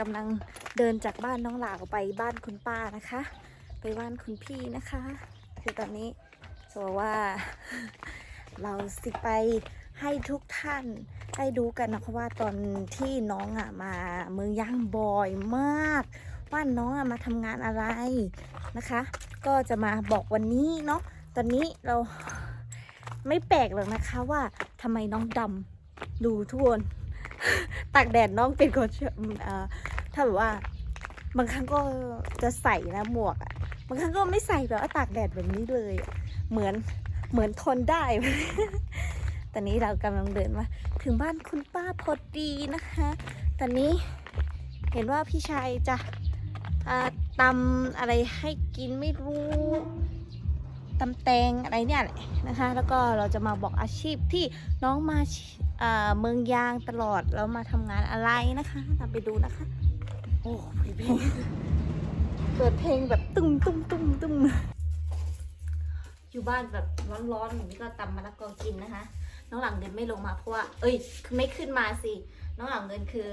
กำลังเดินจากบ้านน้องหลาวไปบ้านคุณป้านะคะ ไปบ้านคุณพี่นะคะ คือตอนนี้จะบอกว่า เราสิไปให้ทุกท่านได้ดูกันนะคะว่าตอนที่น้องอะมาเมืองย่างบ่อยมาก ว่าน้องอะมาทำงานอะไรนะคะ ก็จะมาบอกวันนี้เนาะตอนนี้เราไม่แปลกหรอกนะคะว่าทำไมน้องดำดูทุกคนตากแดดน้องเป็นคนเชื่ออืมเอ่อ ถ้าแบบว่า บางครั้งก็จะใส่นะหมวกอะบางครั้งก็ไม่ใส่แบบว่าตากแดดแบบนี้เลย เหมือนเหมือนทนได้ ตอนนี้เรากำลังเดินมา ถึงบ้านคุณป้าพอดีนะคะ ตอนนี้เห็นว่าพี่ชายจะตำอะไรให้กินไม่รู้ตำแตงอะไรเนี่ยนะคะ แล้วก็เราจะมาบอกอาชีพที่น้องมาอ่าเมืองยางตลอด แล้วมาทำงานอะไรนะคะตามไปดูนะคะ โอ้เพลงเปิดเพลงแบบตุ้มตุ้มตุ้มตุ้มอยู่บ้านแบบร้อนๆอย่างนี้ก็ตำมะละกอกินนะคะ น้องหลังเงินไม่ลงมาเพราะว่า เอ้ย คือไม่ขึ้นมาสิ น้องหลังเงินคือ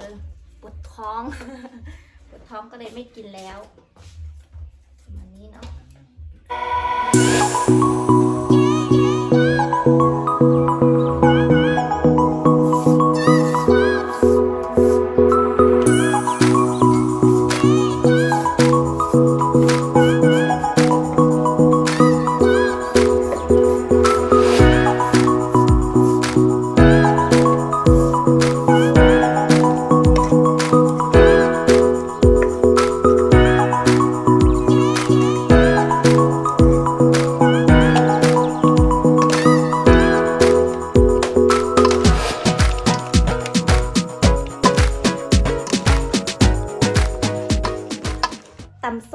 ปวดท้อง ปวดท้องก็เลยไม่กินแล้วประมาณนี้เนาะ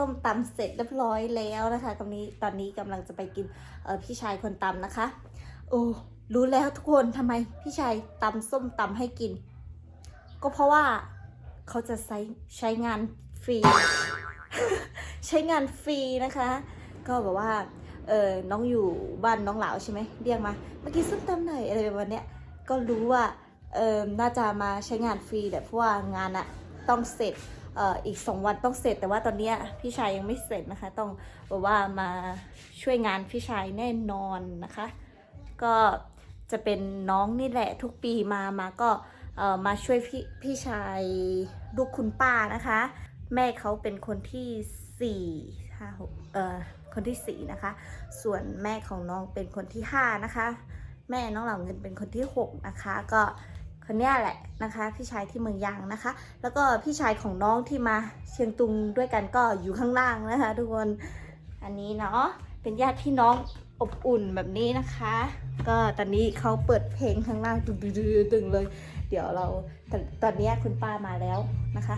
ส้มตำเสร็จเรียบร้อยแล้วนะคะตอนนี้ตอนนี้กำลังจะไปกินพี่ชายคนตำนะคะโอ้รู้แล้วทุกคนทำไมพี่ชายตำส้มตำให้กิน ก็เพราะว่าเขาจะใช้ใช้งานฟรี ใช้งานฟรีนะคะ ก็แบบว่าเออน้องอยู่บ้านน้องหลาวใช่ไหมเรียกมาเมื่อกี้ส้มตำหน่อยอะไรแบบเนี้ยก็รู้ว่าเออน่าจะมาใช้งานฟรีแต่เพราะว่างานอะต้องเสร็จ อีกสองวันต้องเสร็จแต่ว่าตอนนี้พี่ชายยังไม่เสร็จนะคะ ต้องแบบว่ามาช่วยงานพี่ชายแน่นอนนะคะ ก็จะเป็นน้องนี่แหละทุกปีมามาก็มาช่วยพี่พี่ชายลูกคุณป้านะคะ แม่เขาเป็นคนที่สี่ห้าหกเอ่อคนที่สี่นะคะ ส่วนแม่ของน้องเป็นคนที่ห้านะคะ แม่น้องเหล่าเงินเป็นคนที่หกนะคะ ก็ คนนี้แหละนะคะ พี่ชายที่เมืองยางนะคะ แล้วก็พี่ชายของน้องที่มาเชียงตุงด้วยกันก็อยู่ข้างล่างนะคะ ทุกคนอันนี้เนาะเป็นญาติพี่น้องอบอุ่นแบบนี้นะคะ ก็ตอนนี้เขาเปิดเพลงข้างล่างตึงตึงตึงเลย เดี๋ยวเราตตอนนี้คุณป้ามาแล้วนะคะ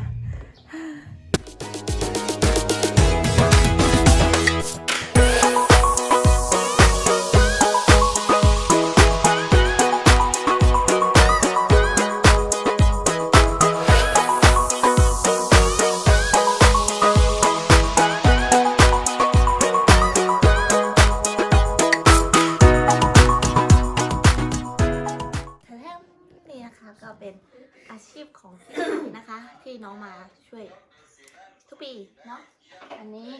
อันนี้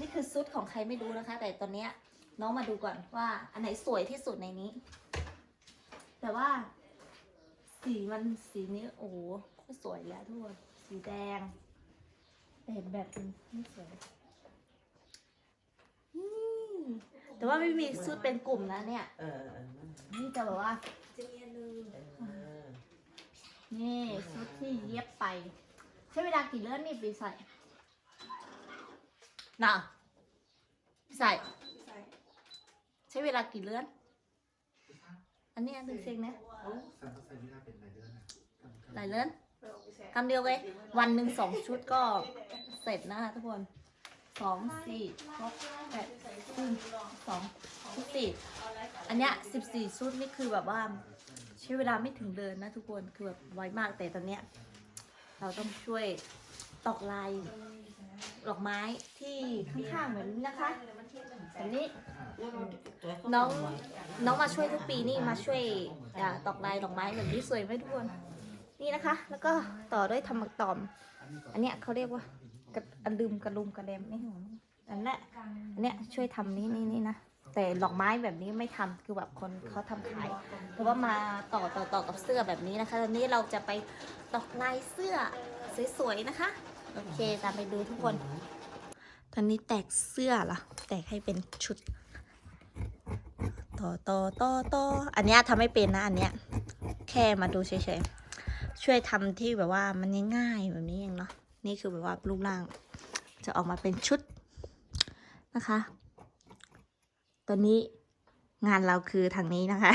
นี่คือซุดของใครไม่รู้นะคะ แต่ตอนเนี้ยน้องมาดูก่อนว่า อันไหนสวยที่สุดในนี้ แต่ว่า สีมันสีนี้โอ้โหโคตรสวยแล้วทุกคนสีแดงแต่เห็นแบบเป็นไม่สวยนี่แต่ว่าไม่มีซุดเป็นกลุ่มนะเนี่ย เออเออนี่จะแบบว่าเออนี่ชุดที่เย็บไป ใช้เวลากี่เลื่อนนี่ปีใส่ น่ะปีใส่ใช้เวลากี่เลื่อน อันนี้อันหนึ่งเซงนะสันก็ใส่ไม่ได้เป็นหลายเดือนนะหลายเลื่อนคำเดียวเลยวันหนึ่งสองชุดก็เสร็จนะคะทุกคนสองสี่หกแปดหนึ่งสองสิบสี่อันเนี้ยสิบสี่ชุดนี่คือแบบว่าใช้เวลาไม่ถึงเดือนนะทุกคนคือแบบไวมากแต่ตอนเนี้ยเราต้องช่วยตอกลาย ดอกไม้ที่ข้างๆเหมือนนี้นะคะอันนี้น้องน้องมาช่วยทุกปีนี่มาช่วยอ่าตอกลายดอกไม้แบบนี้สวยไหมทุกคนนี่นะคะ แล้วก็ต่อด้วยทำหมักตอม อันเนี้ยเขาเรียกว่ากระอันลืมกระลุมกระเดมนี่หัวอันเนี้ยอันเนี้ยช่วยทำนี่นี่นี่นะแต่ดอกไม้แบบนี้ไม่ทำคือแบบคนเขาทำขายแต่ว่ามาต่อต่อต่อกับเสื้อแบบนี้นะคะตอนนี้เราจะไปตอกลายเสื้อสวยๆนะคะ โอเคตามไปดูทุกคน ตอนนี้แตกเสื้อเหรอแตกให้เป็นชุด ต่อต่อต่อต่ออันเนี้ยทำไม่เป็นนะอันเนี้ย แค่มาดูเฉยๆ ช่วยทำที่แบบว่ามันง่ายๆแบบนี้เองเนาะ นี่คือแบบว่ารูปร่าง จะออกมาเป็นชุดนะคะ ตอนนี้งานเราคือทางนี้นะคะ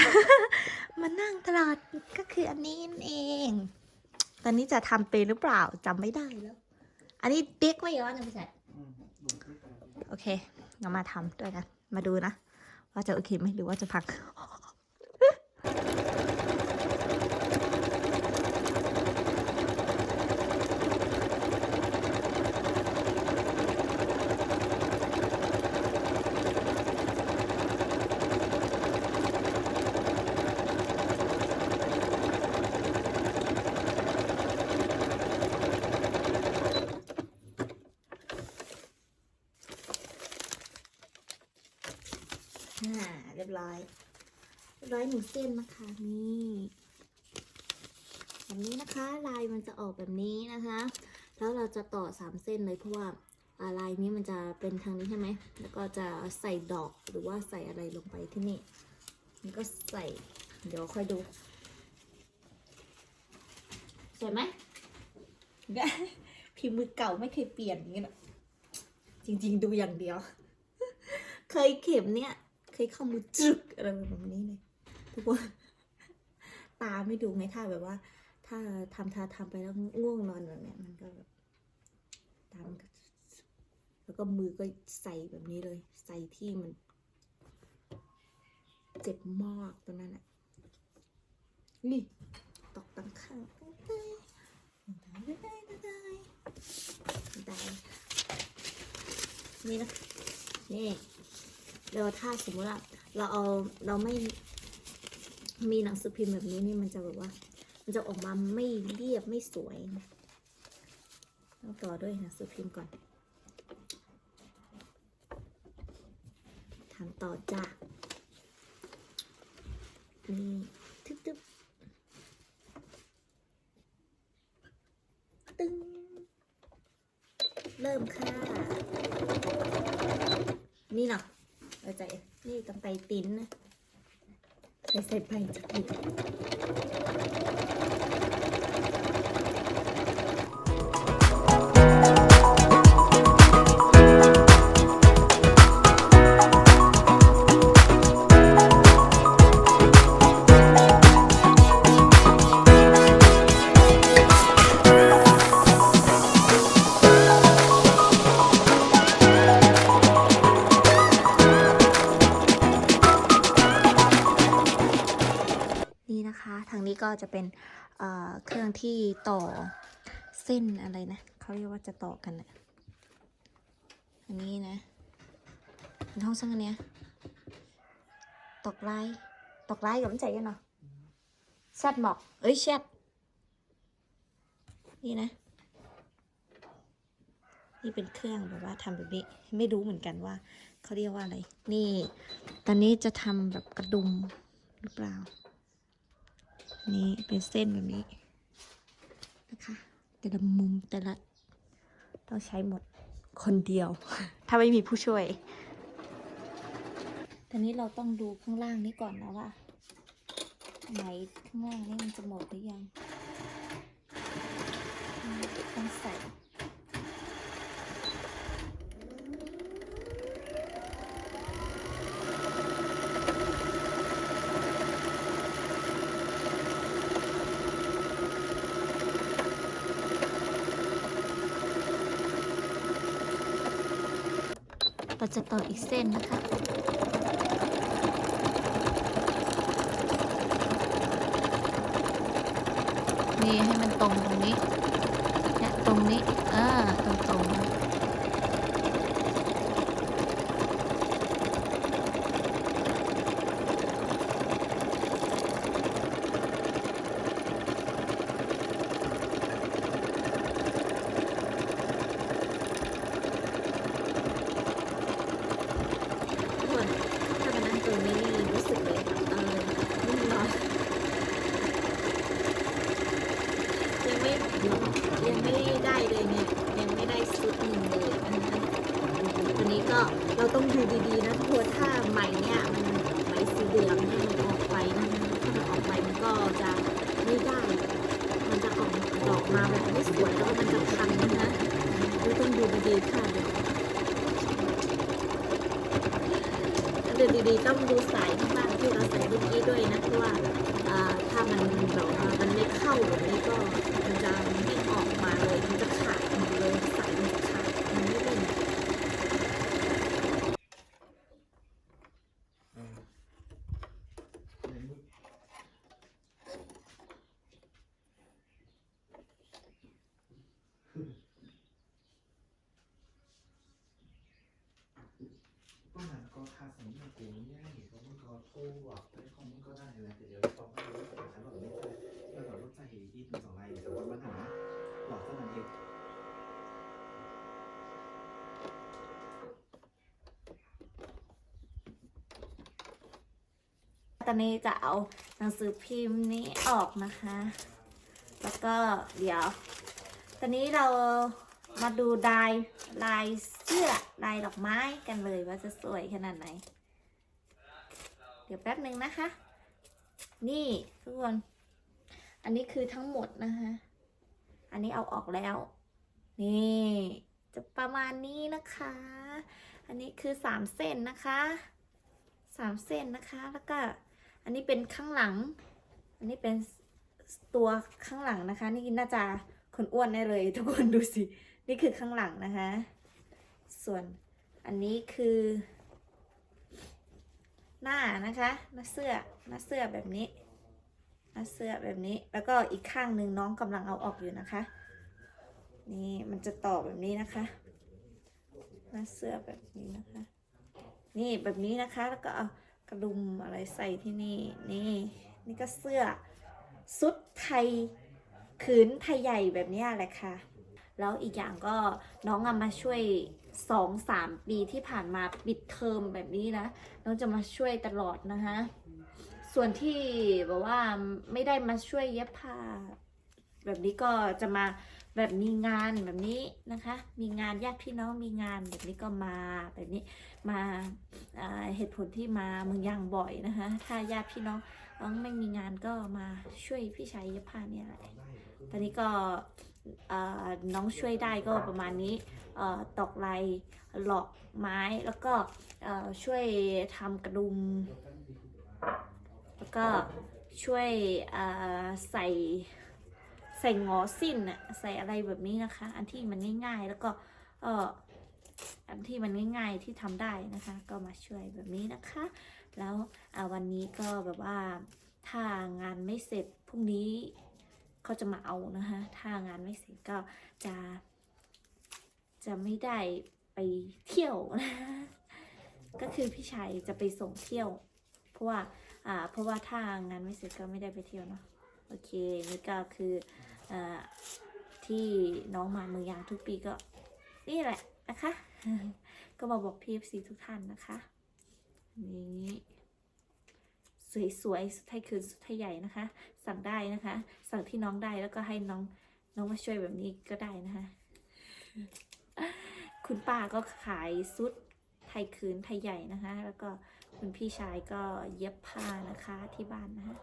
มานั่งตลอดก็คืออันนี้นั่นเอง ตอนนี้จะทำเป็นหรือเปล่าจำไม่ได้แล้ว อันนี้เด็กไม่ย้อนนะพี่ชายโอเคเรามาทำด้วยกัน มาดูนะ ว่าจะโอเคไหมหรือว่าจะพัก อ่า เรียบร้อยร้อยหนึ่งเส้นนะคะนี่แบบนี้นะคะ ลายมันจะออกแบบนี้นะคะ แล้วเราจะต่อสามเส้นเลยเพราะว่าอ่าลายนี้มันจะเป็นทางนี้ใช่ไหมแล้วก็จะใส่ดอกหรือว่าใส่อะไรลงไปที่นี่มันก็ใส่ เดี๋ยวค่อยดูสวยไหมพิมพ์มือเก่าไม่เคยเปลี่ยนอย่างเงี้นะจริง ๆ ดูอย่างเดียว เคยเข็มเนี่ย เคยเข้ามือจึกอะไรแบบนี้เลยทุกคนตาไม่ดูไงถ้าแบบว่า ถ้าทำทาทำไปแล้วง่วงนอนแบบเนี้ยมันก็แบบตามันก็แล้วก็มือก็ใส่แบบนี้เลย ใส่ที่มัน เจ็บมากตรงนั้นอะนี่ตอกตังข้างได้ได้ได้ได้ได้นี่นะนี่ เราถ้าสมมติว่าเราเอาเราไม่มีหนังสือพิมพ์แบบนี้นี่มันจะแบบว่า มันจะออกมาไม่เรียบไม่สวยต้องต่อด้วยหนังสือพิมพ์ก่อนทำต่อจ้านี่ทึบทึบตึ้งเริ่มค่ะ นี่เนาะ เอาใจนี่ตั้งไตติ้นนะใส่ใส่ไปจะกิ ทางนี้ก็จะเป็นเเครื่องที่ต่อเส้นอะไรนะเขาเรียกว่าจะต่อกันนะอันนี้นะเป็นห้องซึ่งอันเนี้ยตอกลายตอกลายกับมันใจกันเนาะแชดหมอกเอ้ยแชดนี่นะ นี่เป็นเครื่องแบบว่าทำแบบนี้ ไม่รู้เหมือนกันว่าเขาเรียกว่าอะไร นี่ ตอนนี้จะทำแบบกระดุมหรือเปล่า นี่เป็นเส้นแบบนี้นะคะ แต่ละมุมแต่ละต้องใช้หมดคนเดียว ถ้าไม่มีผู้ช่วยตอนนี้เราต้องดูข้างล่างนี้ก่อนนะว่าไหนข้างล่างนี่มันจะหมดหรือยังต้องใส่ เราจะต่ออีกเส้นนะคะนี่ให้มันตรงตรงนี้เนี่ยตรงนี้เออตรงตรงๆ เราต้องดูดีๆนะทุกคนถ้าไหมเนี่ยมันไหมสีเหลืองเนี่ยมันออกไปนะคะถ้ามันออกไปมันก็จะไม่ได้ มันจะออกดอกมาแบบไม่สวยแล้วก็มันจะพันนะคะเราต้องดูดีๆค่ะ เดี๋ยวดูดีๆ ต้องดูสายที่บ้านที่เราใส่เมื่อกี้ด้วยนะเพราะว่าถ้ามันแบบมันไม่เข้าแบบนี้ก็มันจะไม่ออกมาเลยมันจะขาดหมดเลยสายมันจะขาดมันไม่เป็น เออในมุกก็มันก็คาสมิงกูเนี่ยเห็นว่ามัน ก็โทรอะไอ้ของมันก็ได้แหละแต่เดี๋ยวต้องไม่รู้แต่ฉันบอกไม่ใช่เราหลอดรถใจที่ถึงสองไรแต่ว่ามันหนาหลอดเท่านั้นเองตอนนี้จะเอาหนังสือพิมพ์นี้ออกนะคะ แล้วก็เดี๋ยว ตอนนี้เรามาดูลายลายเสื้อลายดอกไม้กันเลยว่าจะสวยขนาดไหน เดี๋ยวแป๊บหนึ่งนะคะ นี่ทุกคน อันนี้คือทั้งหมดนะคะ อันนี้เอาออกแล้ว นี่จะประมาณนี้นะคะ อันนี้คือสามเส้นนะคะสามเส้นนะคะ แล้วก็อันนี้เป็นข้างหลัง อันนี้เป็นตัวข้างหลังนะคะ นี่น่าจะคนอ้วนแน่เลย ทุกคนดูสิ นี่คือข้างหลังนะคะ ส่วนอันนี้คือ หน้านะคะหน้าเสื้อหน้าเสื้อแบบนี้หน้าเสื้อแบบนี้แล้วก็อีกข้างหนึ่งน้องกำลังเอาออกอยู่นะคะ นี่มันจะต่อแบบนี้นะคะหน้าเสื้อแบบนี้นะคะ นี่แบบนี้นะคะแล้วก็เอากระดุมอะไรใส่ที่นี่นี่นี่ก็เสื้อสุดไทยขืนไทยใหญ่แบบนี้แหละค่ะ แล้วอีกอย่างก็น้องอามาช่วย สองสามปีที่ผ่านมาปิดเทอมแบบนี้นะน้องจะมาช่วยตลอดนะคะส่วนที่แบบว่าไม่ได้มาช่วยเย็บผ้า แบบนี้ก็จะมาแบบมีงานแบบนี้นะคะ มีงานญาติพี่น้องมีงานแบบนี้ก็มาแบบนี้มาาเหตุผลที่มาเมืองยางบ่อยนะคะ ถ้าญาติพี่น้องน้องไม่มีงานก็มาช่วยพี่ชายเย็บผ้าเนี่ยแหละตอนนี้ก็ น้องช่วยได้ก็ประมาณนี้ตอกลายหลอกไม้แล้วก็ช่วยทำกระดุม แล้วก็ช่วยใส่ใส่งอสิ้นอะใส่อะไรแบบนี้นะคะ อันที่มันง่าย ๆ แล้วก็อันที่มันง่าย ๆที่ทำได้นะคะ ก็มาช่วยแบบนี้นะคะ แล้ววันนี้ก็แบบว่าถ้างานไม่เสร็จพรุ่งนี้ เขาจะมาเอานะคะถ้างานไม่เสร็จก็จะ จะไม่ได้ไปเที่ยวนะก็คือพี่ชัยจะไปส่งเที่ยว เพราะว่าอ่าเพราะว่าถ้างานไม่เสร็จก็ไม่ได้ไปเที่ยวเนาะโอเคนี่ก็คืออ่าที่น้องมาเมืองยางทุกปีก็ นี่แหละนะคะ ก็มาบอก PFC ทุกท่านนะคะ นี่ สวยๆสุดไทยคืนสุดไทยใหญ่นะคะ สั่งได้นะคะ สั่งที่น้องได้แล้วก็ให้น้องน้องมาช่วยแบบนี้ก็ได้นะคะ คุณป้าก็ขายซุดไทยคืนไทยใหญ่นะคะ แล้วก็คุณพี่ชายก็เย็บผ้านะคะที่บ้านนะคะ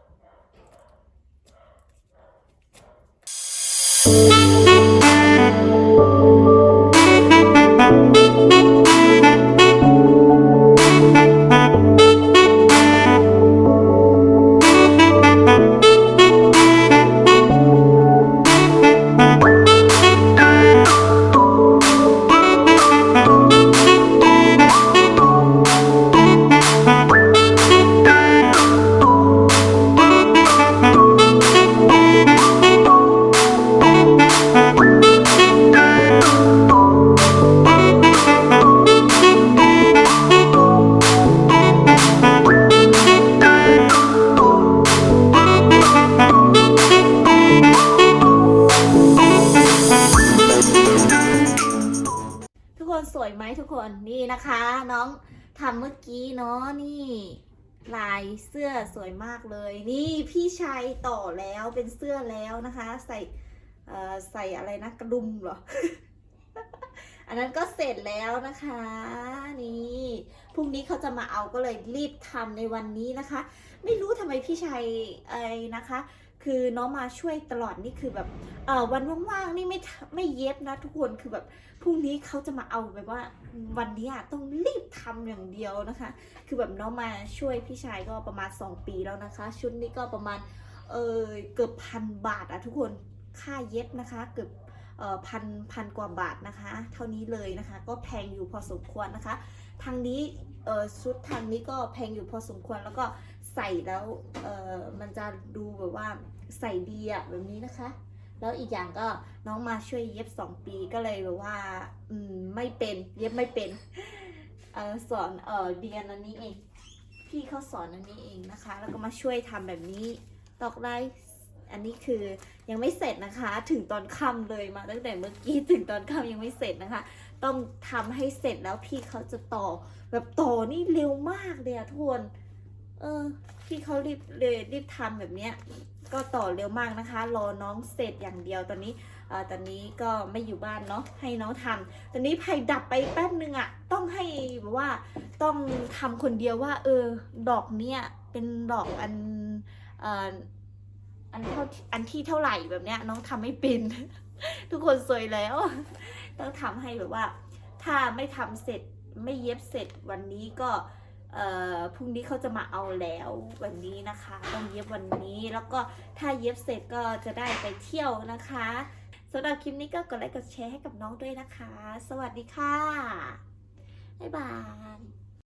คนนี่นะคะ น้องทำเมื่อกี้เนาะนี่ ลายเสื้อสวยมากเลย นี่พี่ชายต่อแล้วเป็นเสื้อแล้วนะคะ ใส่เออใส่อะไรนะกระดุมเหรอ อันนั้นก็เสร็จแล้วนะคะ นี่พรุ่งนี้เขาจะมาเอาก็เลยรีบทำในวันนี้นะคะ ไม่รู้ทำไมพี่ชัยไอ้นะคะ คือน้องมาช่วยตลอดนี่คือแบบเออวันว่างๆนี่ไม่ไม่เย็บนะทุกคนคือแบบพรุ่งนี้เขาจะมาเอาแบบว่า วันนี้อะต้องรีบทำอย่างเดียวนะคะ คือแบบน้องมาช่วยพี่ชายก็ประมาณ 2 ปีแล้วนะคะ ชุดนี้ก็ประมาณเออเกือบพันบาทอะทุกคนค่าเย็บนะคะ เกือบเออพันพันกว่าบาทนะคะ เท่านี้เลยนะคะ ก็แพงอยู่พอสมควรนะคะ ทางนี้เออชุดทางนี้ก็แพงอยู่พอสมควรแล้วก็ ใส่แล้วเออมันจะดูแบบว่าใส่ดีอะแบบนี้นะคะ แล้วอีกอย่างก็น้องมาช่วยเย็บ2ปีก็เลยแบบว่าอืมไม่เป็นเย็บไม่เป็นเออสอนเออเรียนอันนี้เอง พี่เขาสอนอันนี้เองนะคะ แล้วก็มาช่วยทำแบบนี้ตอกได้อันนี้คือยังไม่เสร็จนะคะ ถึงตอนค่ำเลยมาตั้งแต่เมื่อกี้ถึงตอนค่ำยังไม่เสร็จนะคะ ต้องทำให้เสร็จแล้วพี่เขาจะต่อแบบต่อนี่เร็วมากเลยอะทุกคน เออพี่เขารีบเลยรีบทำแบบเนี้ย ก็ต่อเร็วมากนะคะ รอน้องเสร็จอย่างเดียวตอนนี้เอ่อตอนนี้ก็ไม่อยู่บ้านเนาะให้น้องทำตอนนี้ไผ่ดับไปแป๊บนึงอะต้องให้แบบว่าต้องทำคนเดียวว่า เออ ดอกเนี้ยเป็นดอกอันเอ่ออันเท่าอันที่เท่าไหร่แบบเนี้ย น้องทำไม่เป็น ทุกคนสวยแล้ว ต้องทำให้แบบว่า ถ้าไม่ทำเสร็จไม่เย็บเสร็จวันนี้ก็ พรุ่งนี้เขาจะมาเอาแล้ววันนี้นะคะ ต้องเย็บวันนี้แล้วก็ถ้าเย็บเสร็จก็จะได้ไปเที่ยวนะคะสำหรับคลิปนี้ก็กดไลค์กดแชร์ให้กับน้องด้วยนะคะ สวัสดีค่ะบ๊ายบาย